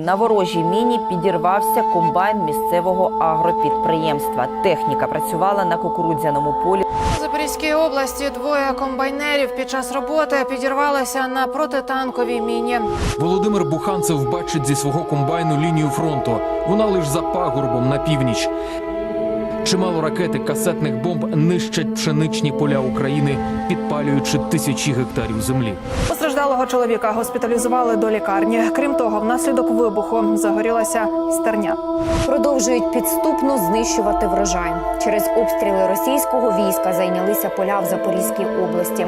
На ворожій міні підірвався комбайн місцевого агропідприємства. Техніка працювала на кукурудзяному полі. У Запорізькій області двоє комбайнерів під час роботи підірвалися на протитанковій міні. Володимир Буханцев бачить зі свого комбайну лінію фронту. Вона лише за пагорбом на північ. Чимало ракет і касетних бомб нищать пшеничні поля України, підпалюючи тисячі гектарів землі. Постраждалого чоловіка госпіталізували до лікарні. Крім того, внаслідок вибуху загорілася стерня. Продовжують підступно знищувати врожай. Через обстріли російського війська зайнялися поля в Запорізькій області.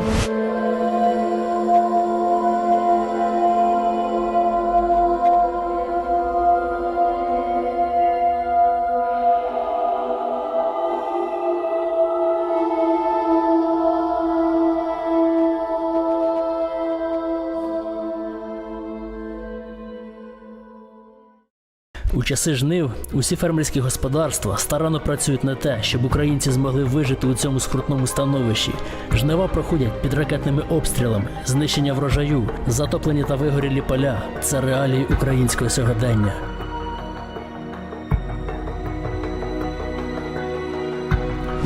У часи жнив усі фермерські господарства старанно працюють на те, щоб українці змогли вижити у цьому скрутному становищі. Жнива проходять під ракетними обстрілами, знищення врожаю, затоплені та вигорілі поля. Це реалії українського сьогодення.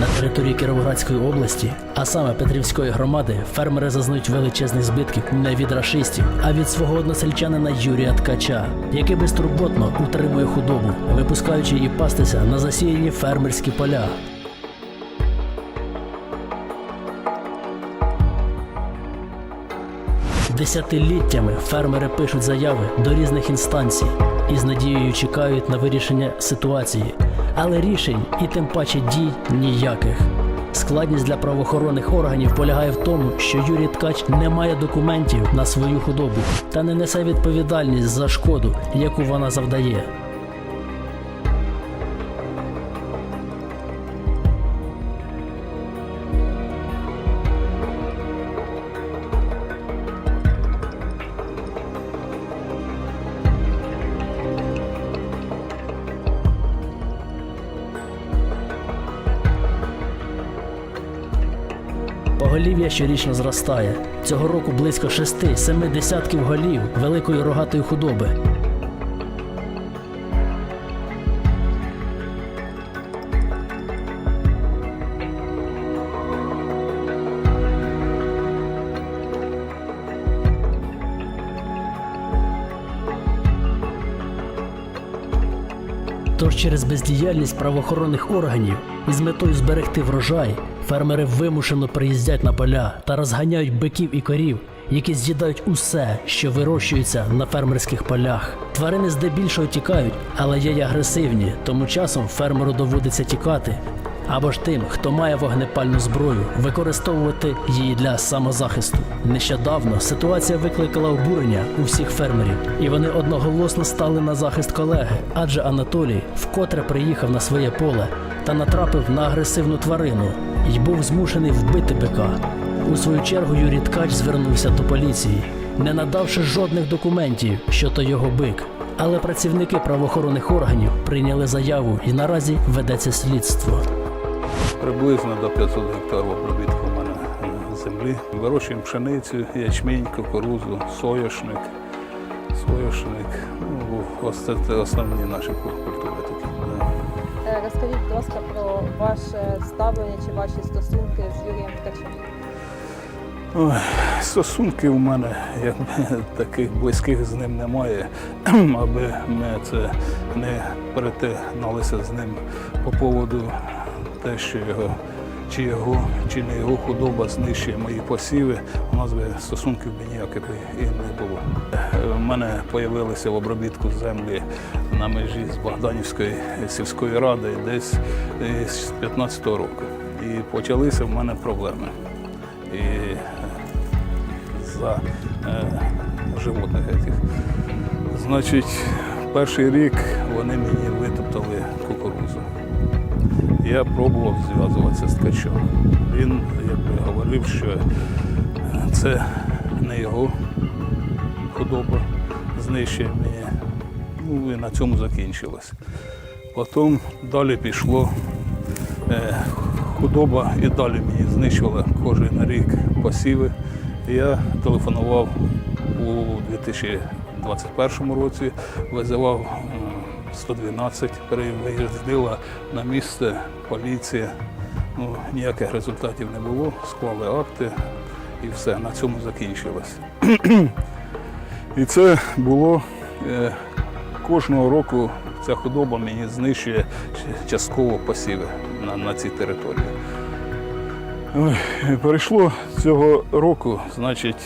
На території Кіровоградської області, а саме Петрівської громади, фермери зазнають величезних збитків не від рашистів, а від свого односельчанина Юрія Ткача, який безтурботно утримує худобу, випускаючи її пастися на засіяні фермерські поля. Десятиліттями фермери пишуть заяви до різних інстанцій і з надією чекають на вирішення ситуації, але рішень і тим паче дій ніяких. Складність для правоохоронних органів полягає в тому, що Юрій Ткач не має документів на свою худобу та не несе відповідальність за шкоду, яку вона завдає. Щорічно зростає. Цього року близько шести-семи десятків голів великої рогатої худоби. Тож через бездіяльність правоохоронних органів і з метою зберегти врожай фермери вимушено приїздять на поля та розганяють биків і корів, які з'їдають усе, що вирощується на фермерських полях. Тварини здебільшого тікають, але є й агресивні, тому часом фермеру доводиться тікати. Або ж тим, хто має вогнепальну зброю, використовувати її для самозахисту. Нещодавно ситуація викликала обурення у всіх фермерів, і вони одноголосно стали на захист колеги, адже Анатолій вкотре приїхав на своє поле та натрапив на агресивну тварину і був змушений вбити бика. У свою чергу Юрій Ткач звернувся до поліції, не надавши жодних документів, що то його бик. Але працівники правоохоронних органів прийняли заяву і наразі ведеться слідство. Приблизно до 500 гектарів обробітку у мене е, землі. Вирощуємо пшеницю, ячмінь, кукурузу, соняшник, соняшник. Ну, ось це основні наші культури такі. Е, Розкажіть, будь ласка, про ваше ставлення чи ваші стосунки з Юрієм Ткачем. Ой, стосунки у мене якби таких близьких з ним немає, аби ми це не перетиналися з ним по поводу те, що його чи його, чи не його худоба знищує мої посіви, у нас би стосунків би ніяких і не було. У мене з'явилися в обробітку землі на межі з Богданівської сільської ради десь е, з 15-го року. І почалися в мене проблеми. І за е, животних. Значить, перший рік вони мені витоптали. Я пробував зв'язуватися з ткачом. Він якби говорив, що е, це не його худоба знищує мене. Ну і на цьому закінчилось. Потім далі пішло. Е, худоба і далі мені знищувала кожен рік посіви. Я телефонував у 2000 21-му році визивав 112, виїздила на місце поліція. Ну, ніяких результатів не було, склали акти і все, на цьому закінчилось. І це було е, кожного року ця худоба мені знищує частково посіви на, на цій території. Перейшло цього року, значить,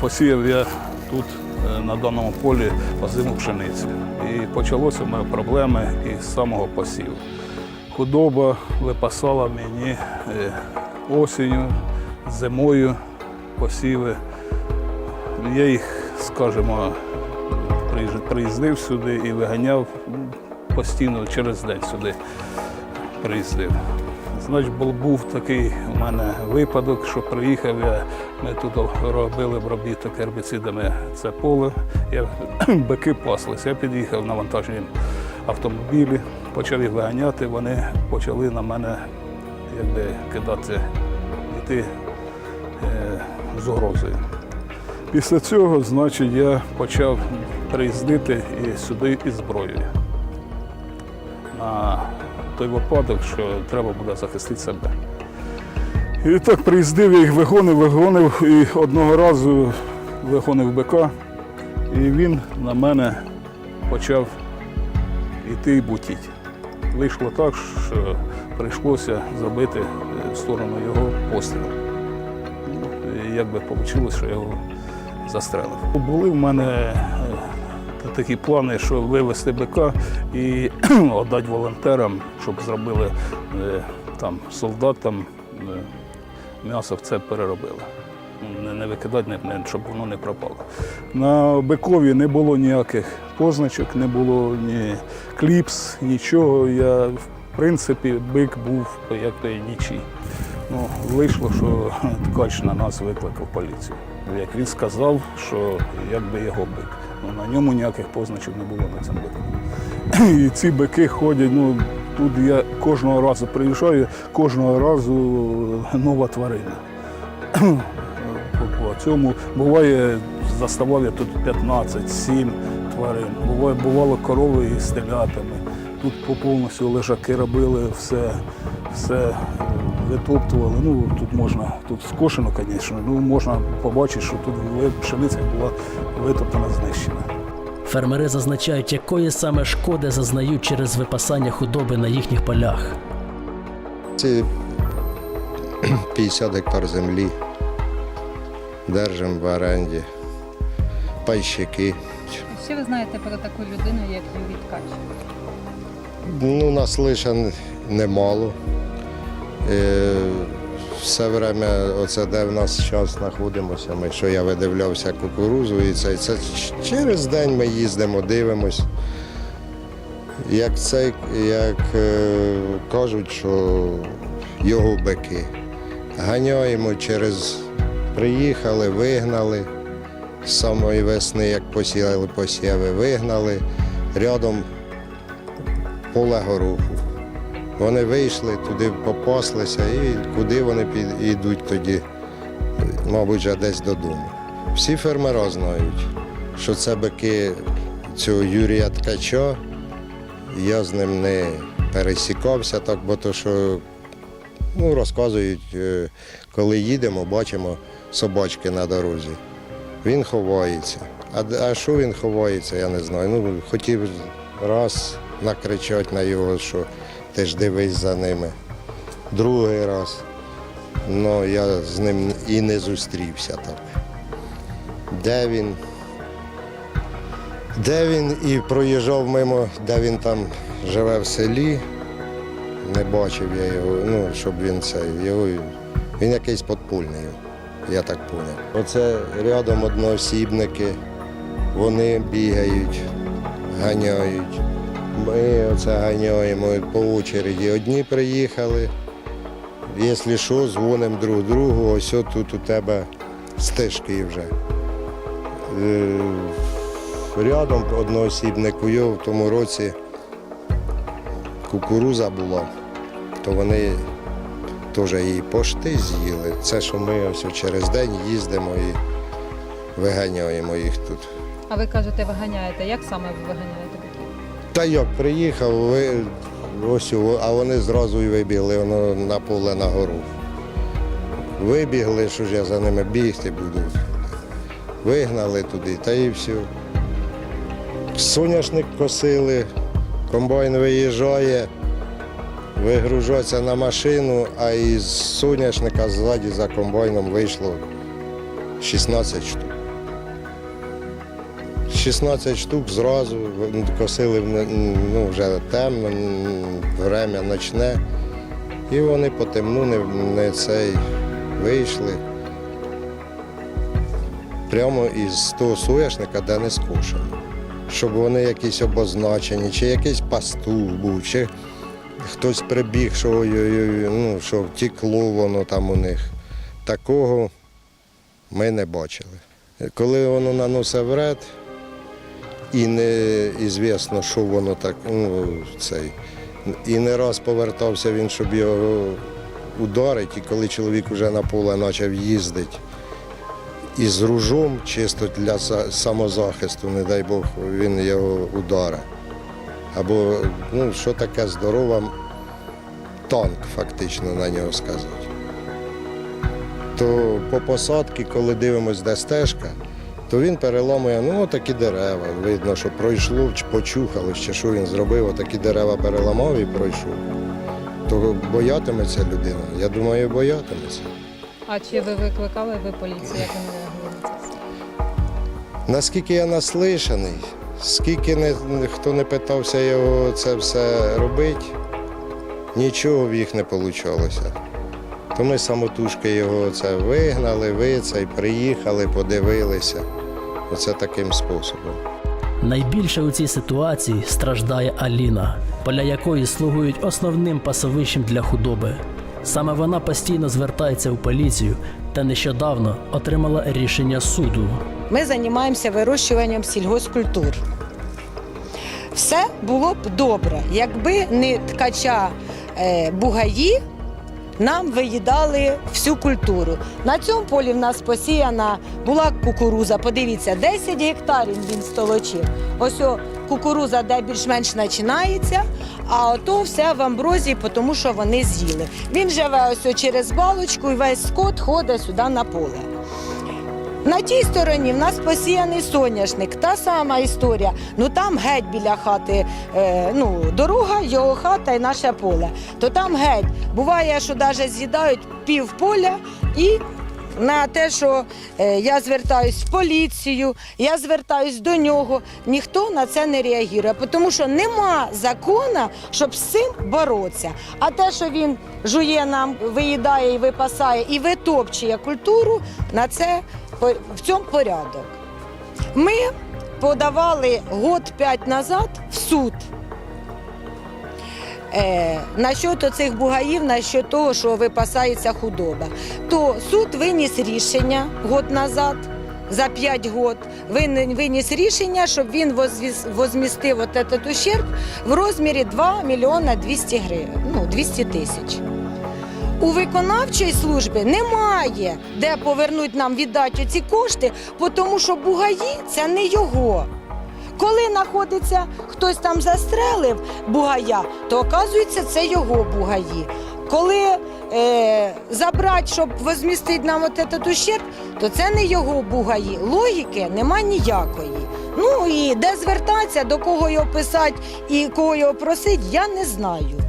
посіяв я тут на даному полі озиму пшеницю. І почалося мене проблеми із самого посіву. Худоба випасала мені е, осінню, зимою посіви. Я їх, скажімо, приїздив сюди і виганяв постійно через день сюди приїздив. Значить, був, такий у мене випадок, що приїхав я, ми тут робили обробіток гербіцидами це поле, я, бики паслися. Я під'їхав на вантажні автомобілі, почав їх виганяти, вони почали на мене якби, кидати, йти е, з угрозою. Після цього, значить, я почав приїздити і сюди із зброєю. На той випадок, що треба буде захистити себе. І так приїздив, я їх вигонив, вигонив і одного разу вигонив бика, і він на мене почав йти і бутіть. Вийшло так, що прийшлося зробити е, в сторону його постріл. Ну, Як би вийшло, що я його застрелив. Були в мене е, такі плани, що вивезти бика і віддати волонтерам, щоб зробили е, там солдатам е, м'ясо в це переробили. Не, не викидати, не, щоб воно не пропало. На бикові не було ніяких позначок, не було ні кліпс, нічого. Я, в принципі, бик був як нічий. Ну, вийшло, що ткач на нас викликав поліцію. Як він сказав, що якби його бик. Ну, на ньому ніяких позначок не було на цьому бику. І ці бики ходять, ну тут я кожного разу приїжджаю, кожного разу нова тварина. По, цьому буває, заставав я тут 15-7 тварин. Буває, бувало корови із телятами. Тут по повністю лежаки робили, все, все е, витоптували. Ну, тут можна, тут скошено, звісно, ну можна побачити, що тут пшениця була витоптана, знищена. Фермери зазначають, якої саме шкоди зазнають через випасання худоби на їхніх полях. Це 50 гектар землі. Держимо в оренді. Пайщики. Що ви знаєте про таку людину, як Юрій Ткач? Ну, нас лише немало. Все время, оце де в нас зараз знаходимося, ми, що я видивлявся кукурузу, і це, це через день ми їздимо, дивимось. Як це, як е, кажуть, що його бики. Ганяємо через приїхали, вигнали. З самої весни, як посіяли посіви, вигнали. Рядом поле гороху. Вони вийшли, туди попаслися і куди вони йдуть тоді, мабуть, вже десь додому. Всі фермери знають, що це бики цього Юрія Ткача. Я з ним не пересікався, так, бо то, що ну, розказують, е, коли їдемо, бачимо собачки на дорозі. Він ховається. А, а що він ховається, я не знаю. Ну, хотів раз накричати на його, що ти ж дивись за ними. Другий раз. Ну, я з ним і не зустрівся так. Де він? Де він і проїжджав мимо, де він там живе в селі. Не бачив я його, ну, щоб він це. Його, він якийсь подпульний, я так зрозумів. Оце рядом одноосібники, вони бігають, ганяють. Ми оце ганяємо по очереді. Одні приїхали. Якщо що, дзвонимо друг другу, ось тут у тебе стежки вже. Е, Рядом одноосібник у в тому році кукуруза була, то вони теж її пошти з'їли. Це що ми ось через день їздимо і виганяємо їх тут. А ви кажете, виганяєте. Як саме ви виганяєте? Та як приїхав, ви, ось, а вони зразу і вибігли воно на поле на гору. Вибігли, що ж я за ними бігти буду. Вигнали туди, та і все. Соняшник косили, комбайн виїжджає, вигружається на машину, а із соняшника ззаді за комбайном вийшло 16 штук. 16 штук зразу косили ну, вже темно, время ночне. І вони по темну не, не цей вийшли. Прямо із того соняшника, де не скошено. Щоб вони якісь обозначені, чи якийсь пастух був, чи хтось прибіг, що, ой-ой-ой, ну, що втекло воно там у них. Такого ми не бачили. Коли воно наносить вред, і не звісно, що воно так, ну, цей. І не раз повертався він, щоб його ударити, і коли чоловік вже на поле почав їздити із ружом, чисто для самозахисту, не дай Бог, він його ударить. Або ну, що таке здорова танк, фактично на нього сказати. То по посадці, коли дивимося, де стежка, то він переламує ну, такі дерева. Видно, що пройшло, чи почухало, чи що він зробив, отакі дерева переламав і пройшов. То боятиметься людина. Я думаю, боятиметься. А чи ви викликали ви поліцію? Як вони на? Наскільки я наслишаний, скільки не, хто не питався його це все робити, нічого в їх не вийшло. То ми самотужки його це вигнали, ви це, приїхали, подивилися. Оце таким способом. Найбільше у цій ситуації страждає Аліна, поля якої слугують основним пасовищем для худоби. Саме вона постійно звертається у поліцію та нещодавно отримала рішення суду. Ми займаємося вирощуванням сільгоспкультур. Все було б добре, якби не ткача е, бугаї нам виїдали всю культуру. На цьому полі в нас посіяна була кукуруза. Подивіться, 10 гектарів він столочив. Ось о, кукуруза, де більш-менш починається, а ото все в амброзії, тому що вони з'їли. Він живе ось о через балочку і весь скот ходить сюди на поле. На тій стороні в нас посіяний соняшник, та сама історія. Ну там геть біля хати, е, ну, дорога, його хата і наше поле. То там геть. Буває, що навіть з'їдають пів поля і. На те, що е, я звертаюсь в поліцію, я звертаюсь до нього, ніхто на це не реагує, тому що нема закону, щоб з цим боротися. А те, що він жує нам, виїдає і випасає, і витопчує культуру, на це в цьому порядок. Ми подавали год п'ять назад в суд. Е, насчет оцих бугаїв, насчет того, що випасається худоба, то суд виніс рішення год назад, за 5 год, вин- виніс рішення, щоб він возмістив от этот ущерб в розмірі 2 мільйона 200 гривень, ну, 200 тисяч. У виконавчої служби немає де повернуть нам віддати ці кошти, тому що бугаї це не його. Коли знаходиться хтось там застрелив бугая, то оказується це його бугаї. Коли е, забрати, щоб возмістити нам от этот ущерб, то це не його бугаї. Логіки нема ніякої. Ну і де звертатися, до кого його писати і кого його просити, я не знаю.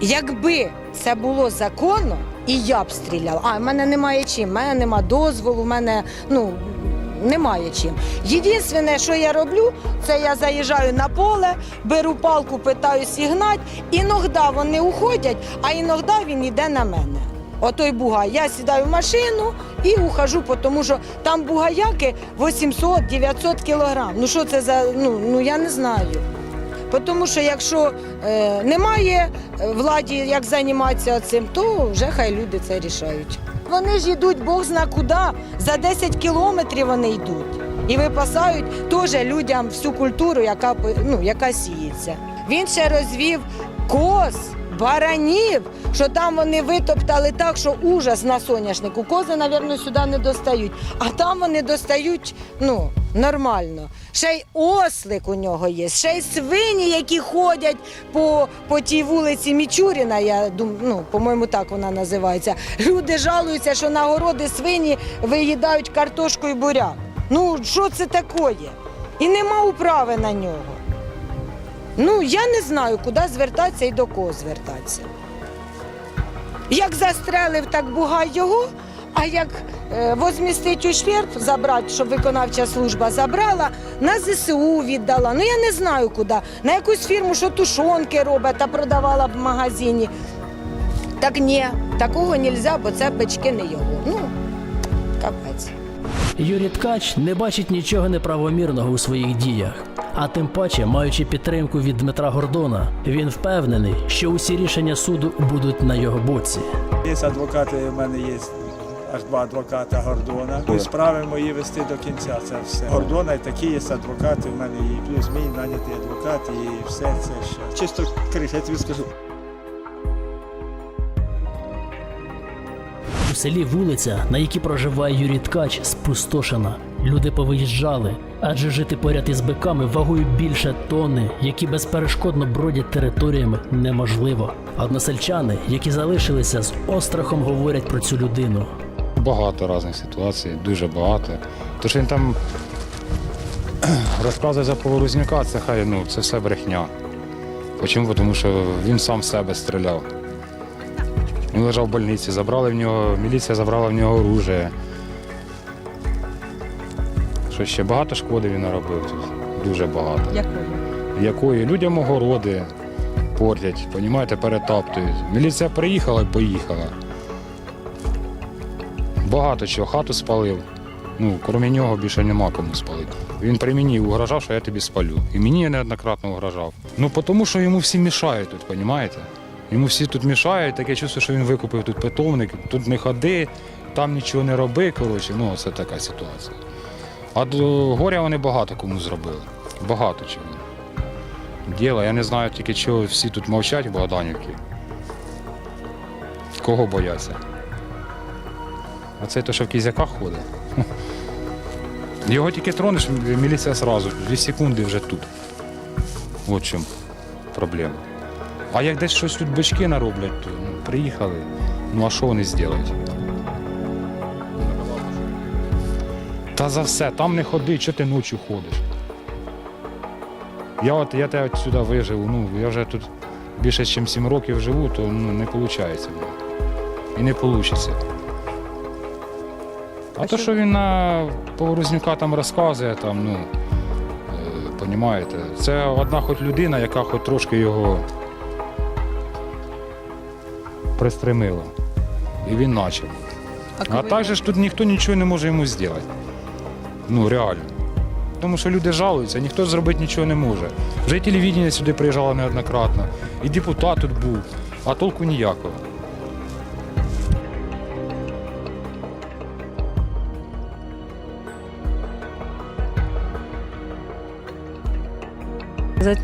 Якби це було законно, і я б стріляла. А в мене немає чим, в мене нема дозволу, в мене ну немає чим. Єдине, що я роблю, це я заїжджаю на поле, беру палку, питаюсь гнать, іноді вони уходять, а іноді він йде на мене. Отой бугай. Я сідаю в машину і ухожу, тому що там бугаяки 800-900 кілограм. Ну що це за ну, ну я не знаю. Тому що якщо е, немає владі, як займатися цим, то вже хай люди це рішають. Вони ж йдуть Бог зна куди, за 10 кілометрів вони йдуть. І випасають теж людям всю культуру, яка, ну, яка сіється. Він ще розвів коз баранів, що там вони витоптали так, що ужас на соняшнику. Кози, мабуть, сюди не достають, а там вони достають ну, нормально. Ще й ослик у нього є, ще й свині, які ходять по, по тій вулиці Мічуріна, я думаю, ну, по-моєму, так вона називається. Люди жалуються, що на городи свині виїдають картошку і буряк. Ну, що це таке? І нема управи на нього. Ну, я не знаю, куди звертатися і до кого звертатися. Як застрелив, так бугай його, а як е, возмістить ущерб, забрати, щоб виконавча служба забрала, на ЗСУ віддала. Ну я не знаю куди. На якусь фірму, що тушонки робить та продавала б в магазині. Так ні, такого не можна, бо це бички не його. Ну, капець. Юрій Ткач не бачить нічого неправомірного у своїх діях. А тим паче, маючи підтримку від Дмитра Гордона, він впевнений, що усі рішення суду будуть на його боці. Є адвокати, у мене є аж два адвоката Гордона. І справи мої вести до кінця. Це все. Гордона і такі є адвокати. У мене і плюс мій нанятий адвокат, і все це ще. Чисто криш, я тобі скажу. У селі вулиця, на якій проживає Юрій Ткач, спустошена. Люди повиїжджали, адже жити поряд із биками вагою більше тонни, які безперешкодно бродять територіями, неможливо. Односельчани, які залишилися з острахом, говорять про цю людину. Багато різних ситуацій, дуже багато. То, що він там розказує за Поворознюка, це хай ну, це все брехня. Чому? Тому що він сам в себе стріляв. Він лежав в больниці, забрали в нього, міліція забрала в нього оружие. Що ще багато шкоди він наробив тут. Дуже багато. Якої? Якої людям огороди портять, понімаєте, перетаптують. Міліція приїхала і поїхала. Багато чого, хату спалив. Ну, крім нього більше нема кому спалити. Він при мені угрожав, що я тобі спалю. І мені неоднократно угрожав. Ну, тому що йому всі мішають тут, понімаєте? Йому всі тут мішають, таке чувство, що він викупив тут питомник, тут не ходи, там нічого не роби. Коротше, ну це така ситуація. А до горя вони багато кому зробили. Багато чого. Діло, я не знаю тільки, чого всі тут мовчать в Богданівці. Кого бояться? А це то, що в кізяках ходить. Його тільки тронеш, міліція одразу, дві секунди вже тут. От чому проблема. А як десь щось тут бички нароблять, то ну, приїхали. Ну а що вони зроблять? Та за все, там не ходи, що ти ночі ходиш. Я от я те от сюди вижив, ну я вже тут більше ніж 7 років живу, то ну, не виходить. І не вийде. А то, що він на Поворознюка там розказує, там, ну, е, понімаєте, це одна хоч людина, яка хоч трошки його пристремила. І він почав. А так же ж тут ніхто нічого не може йому зробити. Ну, реально. Тому що люди жалуються, ніхто зробити нічого не може. Вже телевідення сюди приїжджало неоднократно, і депутат тут був, а толку ніякого.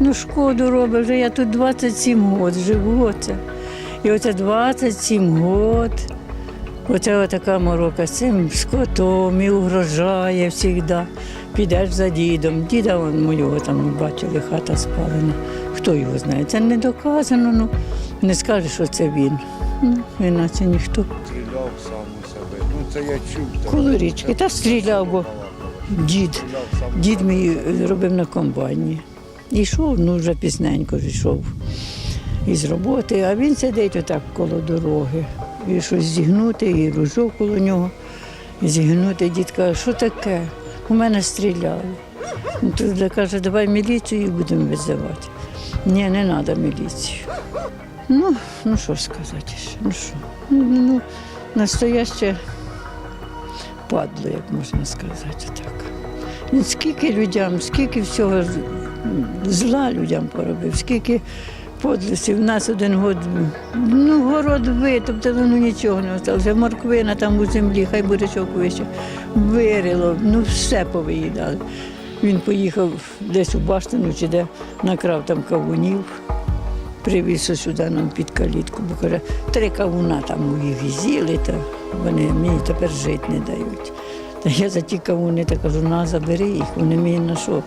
Ну, шкоду робить, вже я тут 27 років живу. Оце. І оце 27 років. Оце така морока з цим скотом і угрожає завжди. Підеш за дідом. Діда вон, моєго там бачили, хата спалена. Хто його знає? Це не доказано, ну не скаже, що це він. Ну, це ніхто. Стріляв сам у себе. Ну це я чув. Коло річки. Та стріляв, бо дід. Дід мій робив на комбайні. Йшов, ну вже пізненько йшов із роботи, а він сидить отак коло дороги. І щось зігнути, і ружок коло нього. Зігнути. Дід каже, що таке? У мене стріляли. Ну, Тоді каже, давай міліцію будемо визивати. Ні, не треба міліцію. Ну, ну що ж сказати? Ну що? Ну, ну, настояще падло, як можна сказати так. Скільки людям, скільки всього зла людям поробив, скільки подлостей. У нас один год, ну, город витоптали, ну нічого не осталося. Морквина там у землі, хай бурячок вище. Вирило, ну все повиїдали. Він поїхав десь у Баштину чи де накрав там кавунів. привіз сюди нам під калітку, бо каже, три кавуна там моїх з'їли, та вони мені тепер жити не дають. Та я за ті кавуни та кажу, на, забери їх, вони мені на що.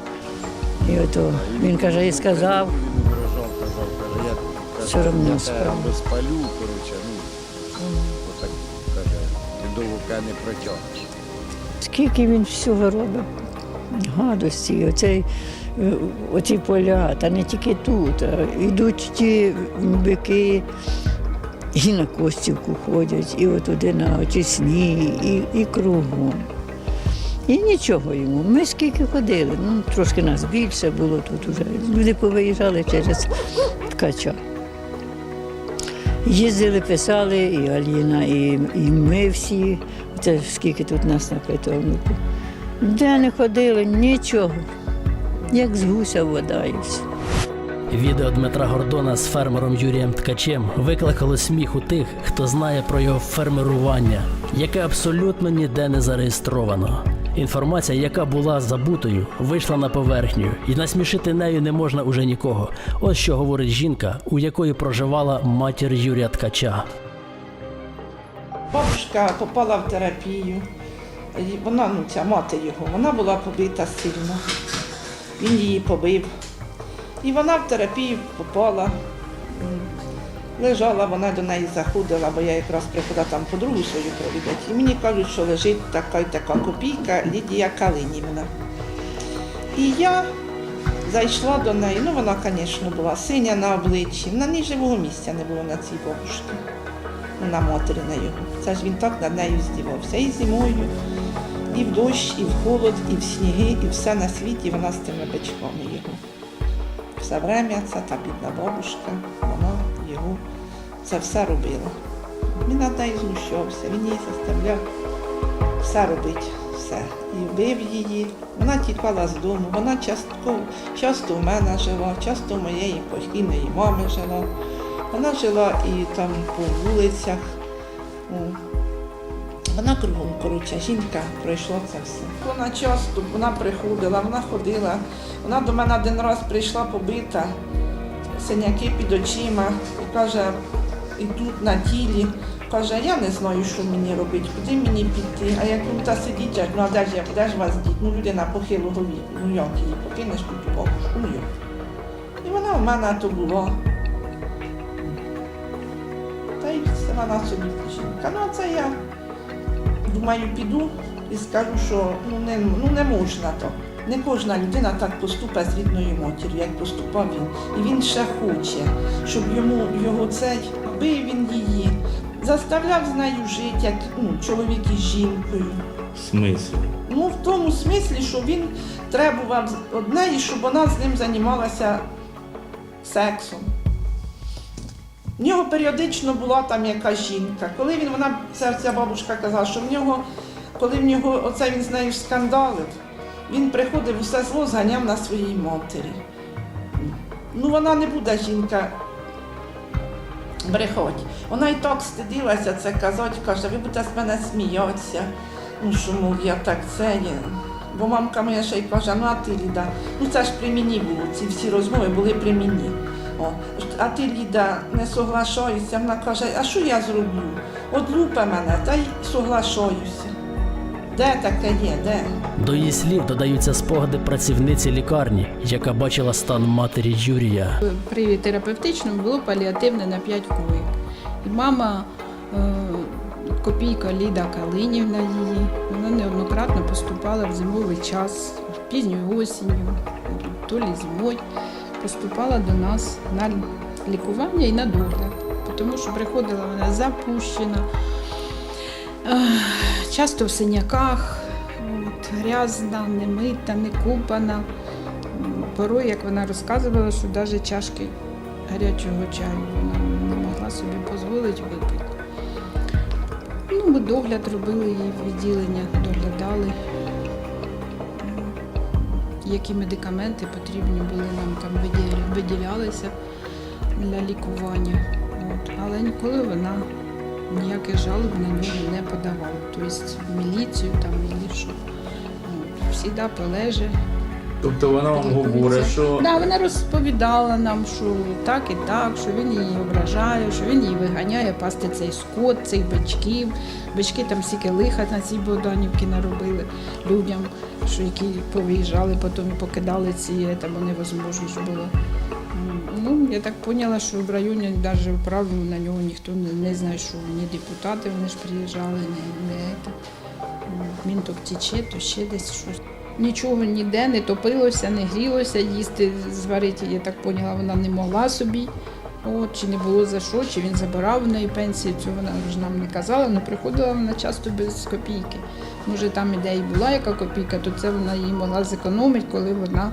І ото він каже, я сказав, Все тебе справа. розпалю, коротше, ну, отак, каже, ти довго каже, не протягнеш. скільки він всього робить. Гадості, оцей, е, оці поля, та не тільки тут. а Йдуть ті бики і на Костівку ходять, і отуди на очисні, і, і кругом. І нічого йому. Ми скільки ходили, ну трошки нас більше було тут уже. Люди повиїжджали через ткача. Їздили, писали, і Аліна, і, і ми всі. Це скільки тут нас на питомнику. Де не ходили, нічого. Як з гуся вода. Відео Дмитра Гордона з фермером Юрієм Ткачем викликало сміх у тих, хто знає про його фермерування, яке абсолютно ніде не зареєстровано. Інформація, яка була забутою, вийшла на поверхню, і насмішити нею не можна уже нікого. Ось що говорить жінка, у якої проживала матір Юрія Ткача. Бабушка попала в терапію. Вона, ну ця мати його, вона була побита сильно. Він її побив. І вона в терапію попала. Лежала, вона до неї заходила, бо я якраз приходила там подругу свою провідати. І мені кажуть, що лежить така й така копійка Лідія Калинівна. І я зайшла до неї. Ну, вона, звісно, була синя на обличчі. На ній живого місця не було на цій бабушці на матері його. Це ж він так над нею здівався. І зимою, і в дощ, і в холод, і в сніги, і все на світі вона з тими бичками його. Все время це та бідна бабушка, вона його це все робила. Він над нею знущався, він її заставляв все робити, все. І вбив її. Вона тікала з дому, вона часто, часто в мене жила, часто в моєї покійної мами жила. Вона жила і там по вулицях. Вона кругом, коротше, жінка пройшла це все. Вона часто вона приходила, вона ходила. Вона до мене один раз прийшла побита, синяки під очима, і каже, і тут на тілі. Каже, я не знаю, що мені робити, куди мені піти. А як тут сидіть, ну а де ж я, де ж вас діть? Ну людина похилого віку, ну як її покинеш тут бабушку, ну як? І вона в мене то була. Та й вона собі жінка. Ну, а це я думаю, піду і скажу, що ну не, ну, не можна то. Не кожна людина так поступає з рідною матір'ю, як поступав він. І він ще хоче, щоб йому його цей бив він її, заставляв з нею жити, як ну, чоловік із жінкою. Смисл. Ну, в тому смислі, що він требував од неї, щоб вона з ним займалася сексом. В нього періодично була там якась жінка. Коли він, вона, ця, ця бабушка казала, що в нього, коли в нього оце він з нею скандалив, він приходив усе зло зганяв на своїй матері. Ну, вона не буде жінка брехати. Вона і так стидилася це казати, каже, ви будете з мене сміятися. Ну, що, мов, я так це є. Бо мамка моя ще й каже, ну а ти, Ліда, ну це ж при мені було, ці всі розмови були при мені. О, а ти, Ліда, не соглашаєшся. Вона каже, а що я зроблю? От лупе мене, та й соглашаюся. Де таке є, де? До її слів додаються спогади працівниці лікарні, яка бачила стан матері Юрія. При терапевтичному було паліативне на 5 коїк. І мама е, копійка Ліда Калинівна її, вона неоднократно поступала в зимовий час, пізньою осінню, то лі зимою, поступала до нас на лікування і на догляд. Тому що приходила вона запущена, е, часто в синяках, от, грязна, немита, не купана. Порой, як вона розказувала, що навіть чашки гарячого чаю вона не могла собі дозволити випити. Ну, ми догляд робили її відділення, доглядали, які медикаменти потрібні були нам там виділя- виділялися для лікування. От. Але ніколи вона ніяких жалоб на нього не подавала. Тобто в міліцію там і що. Всі да, полеже, Тобто вона вам говорить, що Да, вона розповідала нам, що так і так, що він її ображає, що він її виганяє пасти цей скот, цих бичків. Бички там стільки лиха на цій Богданівці наробили людям, що які повиїжджали, потім покидали ці, там невозможно ж було. Ну, я так поняла, що в районі навіть вправі на нього ніхто не, не знайшов. Ні депутати вони ж приїжджали, ні, не це. Він то втіче, то ще десь щось. Нічого ніде не топилося, не грілося, їсти зварити, я так поняла, вона не могла собі. От, чи не було за що, чи він забирав в неї пенсію, цього вона ж нам не казала, але приходила вона часто без копійки. Може, там і і була яка копійка, то це вона її могла зекономити, коли вона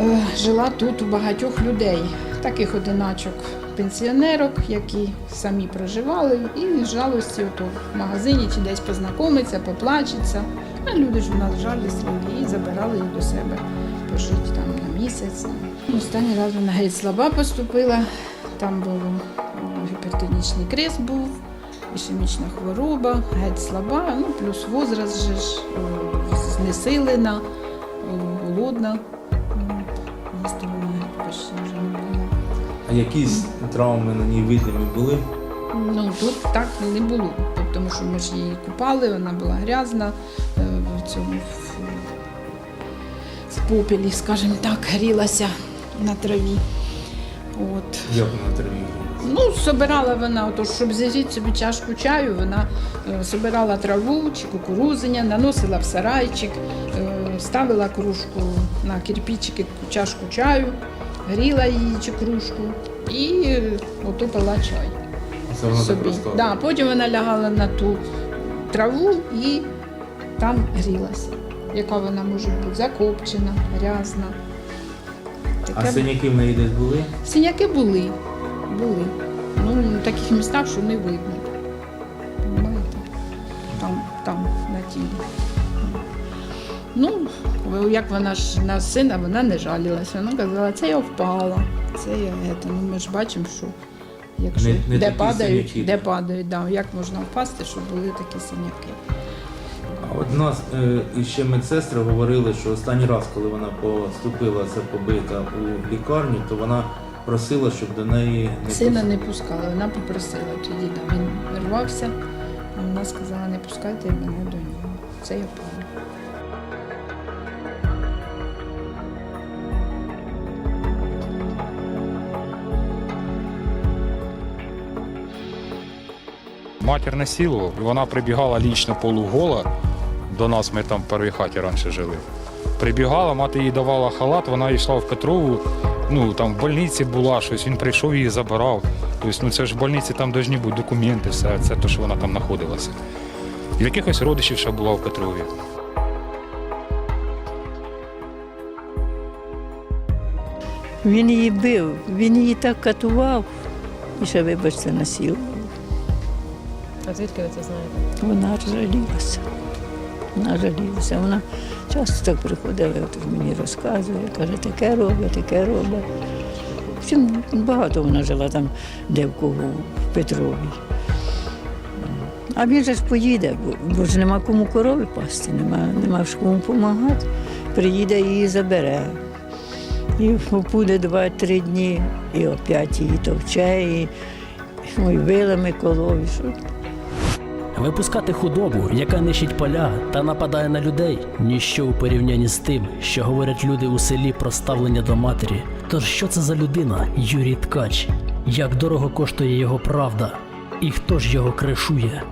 е, жила тут у багатьох людей, таких одиначок пенсіонерок, які самі проживали, і жалості ото в магазині чи десь познайомиться, поплачеться. А люди ж у нас жалісливі і забирали її до себе пожити там на місяць. Останній раз вона геть слаба поступила, там був м, гіпертонічний криз був, ішемічна хвороба, геть слаба, ну плюс возраст же ж, е, знесилена, е, голодна. А якісь травми на ній видимі були. Ну тут так не було, тому що ми ж її купали, вона була грязна е, в цьому в, попелі, скажімо так, грілася на траві. От. Як вона траві? Ну, собирала вона, ото, щоб зігріти собі чашку чаю, вона е, собирала траву чи кукурузиня, наносила в сарайчик, е, ставила кружку на кирпичики, чашку чаю, гріла її чи кружку і е, ото пила чай Це вона собі. Да, потім вона лягала на ту траву і там грілася. Яка вона може бути закопчена, грязна. А синяки в неї десь були? Синяки були. Були. Ну, в таких містах, що не видно. Понимаєте? Там, там, на тілі. Ну, як вона ж на сина, вона не жалілася. Вона казала, це я впала, це я це. Ну, ми ж бачимо, що якщо Не- не де такі падають, синяки, де так. падають, да, як можна впасти, щоб були такі синяки. А от нас е, іще медсестри говорили, що останній раз, коли вона поступила це побита у лікарню, то вона просила, щоб до неї не Сина пус- не пускала, вона попросила тоді, да, він рвався, а вона сказала, не пускайте мене до нього. Це я пала. Матір сіло, вона прибігала лічно полугола. До нас ми там в першій хаті раніше жили. Прибігала, мати їй давала халат, вона йшла в Петрову, ну там в больниці була щось, він прийшов її забирав. Тобто, ну це ж в больниці там повинні бути документи, все це те, що вона там знаходилася. І якихось родичів ще була в Петрові. Він її бив, він її так катував і ще, вибачте, насилував. Звідки ви це знаєте? Вона жалілася. Вона жалілася. Вона часто так приходила, от мені розказує, каже, таке робить, таке робить. Втім, багато вона жила там, де в кого, в Петрові. А він же ж поїде, бо, бо ж нема кому корови пасти, нема, нема ж кому допомагати. Приїде і її забере. І буде два-три дні, і опять її товче, і ой, вилами колові. Випускати худобу, яка нищить поля та нападає на людей, ніщо у порівнянні з тим, що говорять люди у селі про ставлення до матері. Тож що це за людина, Юрій Ткач? Як дорого коштує його правда? І хто ж його кришує?